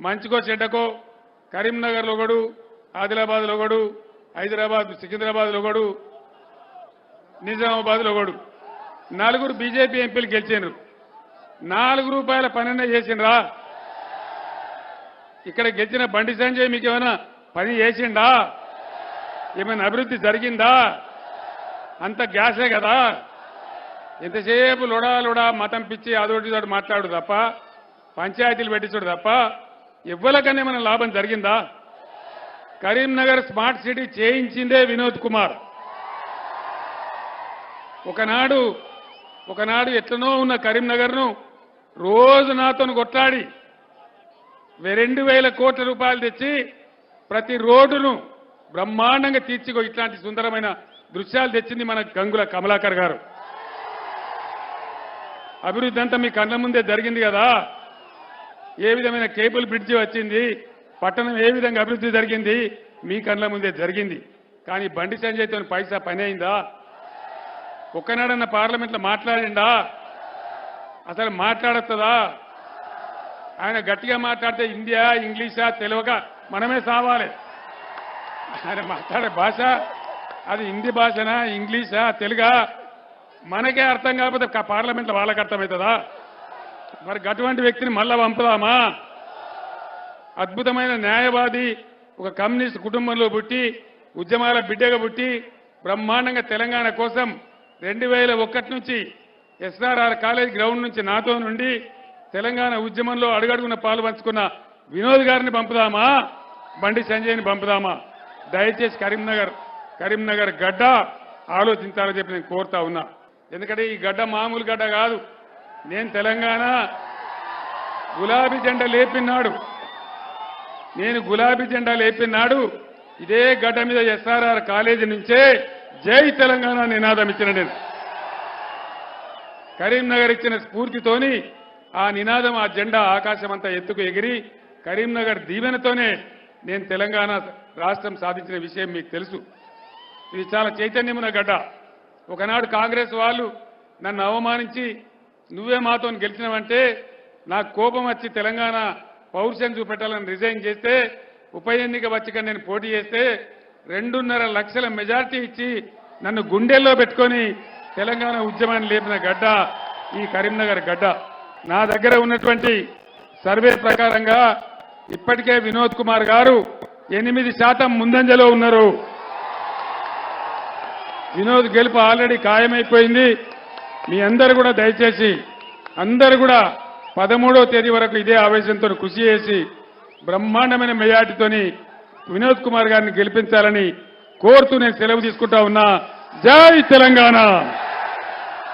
మంచికో చెడ్డకో కరీంనగర్లో ఒకడు ఆదిలాబాద్లో ఒకడు హైదరాబాద్ సికింద్రాబాద్లో ఒకడు నిజామాబాద్లో ఒకడు. నలుగురు బీజేపీ ఎంపీలు గెలిచారు నాలుగు రూపాయల పనైనా చేసిండ్రా? ఇక్కడ గెలిచిన బండి సంజయ్ మీకు ఏమైనా పని చేసిండా? ఏమైనా అభివృద్ధి జరిగిందా? అంత గ్యాసే కదా. ఎంతసేపు లొడా లొడా మతం పిచ్చి అదోటి తోటి మాట్లాడు తప్ప పంచాయతీలు పెట్టించుడు తప్ప ఇవ్వలకనే మన లాభం జరిగిందా? కరీంనగర్ స్మార్ట్ సిటీ చేయించిందే వినోద్ కుమార్. ఒకనాడు ఒకనాడు ఎట్లనో ఉన్న కరీంనగర్ను రోజు నాతో కొట్లాడి రెండు వేల కోట్ల రూపాయలు తెచ్చి ప్రతి రోడ్డును బ్రహ్మాండంగా తీర్చిగో ఇట్లాంటి సుందరమైన దృశ్యాలు తెచ్చింది మన గంగుల కమలాకర్ గారు. అభివృద్ధి అంతా మీ కళ్ళ ముందే జరిగింది కదా? ఏ విధమైన కేబుల్ బ్రిడ్జి వచ్చింది పట్టణం ఏ విధంగా అభివృద్ధి జరిగింది మీ కళ్ళ ముందే జరిగింది. కానీ బండి సంజయ్తో పైసా పని అయిందా? ఒక్కనాడన్న పార్లమెంట్లో మాట్లాడిండా? అసలు మాట్లాడుతుందా ఆయన గట్టిగా మాట్లాడితే ఇండియా ఇంగ్లీషా తెలుగుక మనమే సావాలి. ఆయన మాట్లాడే భాష అది హిందీ భాషనా ఇంగ్లీషా తెలుగా? మనకే అర్థం కాకపోతే పార్లమెంట్లో వాళ్ళకి అర్థమవుతుందా? మరి అటువంటి వ్యక్తిని మళ్ళా పంపుదామా? అద్భుతమైన న్యాయవాది ఒక కమ్యూనిస్ట్ కుటుంబంలో పుట్టి ఉద్యమాల బిడ్డగా పుట్టి బ్రహ్మాండంగా తెలంగాణ కోసం రెండు వేల ఒకటి నుంచి ఎస్ఆర్ఆర్ కాలేజ్ గ్రౌండ్ నుంచి నాతో నుండి తెలంగాణ ఉద్యమంలో అడుగడుగున పాలు పంచుకున్న వినోద్ గారిని పంపుదామా? బండి సంజయ్ని పంపుదామా? దయచేసి కరీంనగర్ కరీంనగర్ గడ్డ ఆలోచించాలని చెప్పి నేను కోరుతా ఉన్నా. ఎందుకంటే ఈ గడ్డ మామూలు గడ్డ కాదు. నేను తెలంగాణ. గులాబీ జెండా లేపినాడు. నేను గులాబీ జెండా లేపినాడు. ఇదే గడ్డ మీద ఎస్ఆర్ఆర్ కాలేజీ నుంచే జై తెలంగాణ నినాదం ఇచ్చిన నేను. కరీంనగర్ ఇచ్చిన స్ఫూర్తితోని ఆ నినాదం ఆ జెండా ఆకాశం అంతా ఎత్తుకు ఎగిరి కరీంనగర్ దీవెనతోనే నేను తెలంగాణ రాష్ట్రం సాధించిన విషయం మీకు తెలుసు. ఇది చాలా చైతన్యమున గడ్డ. ఒకనాడు కాంగ్రెస్ వాళ్ళు నన్ను అవమానించి నువ్వే మాతో గెలిచినవంటే నాకు కోపం వచ్చి తెలంగాణ పౌరుషం చూపెట్టాలని రిజైన్ చేస్తే ఉప ఎన్నిక వచ్చిక నేను పోటీ చేస్తే రెండున్నర లక్షల మెజార్టీ ఇచ్చి నన్ను గుండెల్లో పెట్టుకొని తెలంగాణ ఉద్యమాన్ని లేపిన గడ్డ ఈ కరీంనగర్ గడ్డ. నా దగ్గర ఉన్నటువంటి సర్వే ప్రకారంగా ఇప్పటికే వినోద్ కుమార్ గారు ఎనిమిది శాతం ముందంజలో ఉన్నారు. వినోద్ గెలుపు ఆల్రెడీ ఖాయమైపోయింది. మీ అందరు కూడా దయచేసి అందరు కూడా పదమూడవ తేదీ వరకు ఇదే ఆవేశంతో కృషి చేసి బ్రహ్మాండమైన మెజార్టీతోని వినోద్ కుమార్ గారిని గెలిపించాలని కోరుతూ నేను సెలవు తీసుకుంటా ఉన్నా. జై తెలంగాణ!